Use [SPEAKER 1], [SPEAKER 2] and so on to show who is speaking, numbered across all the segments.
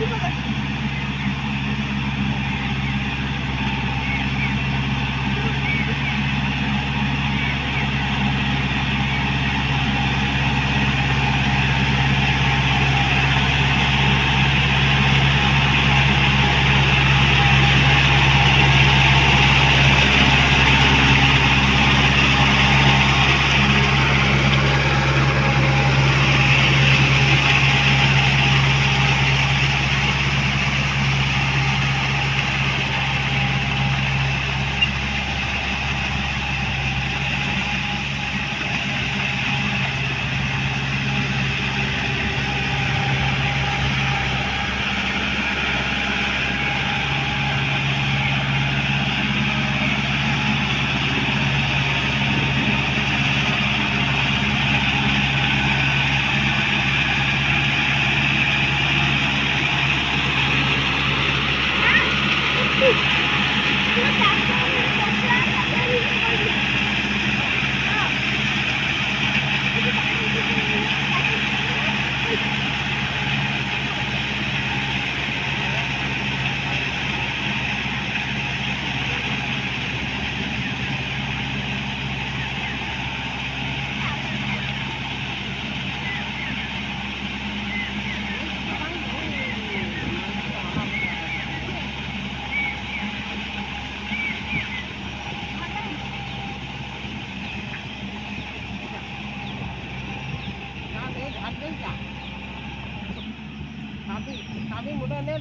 [SPEAKER 1] Di ba?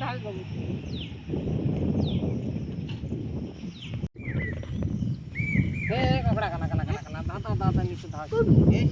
[SPEAKER 2] ঢাল দেবো হে কাপড়া কানা কানা কানা কানা দাঁতা নিচে ধাস এই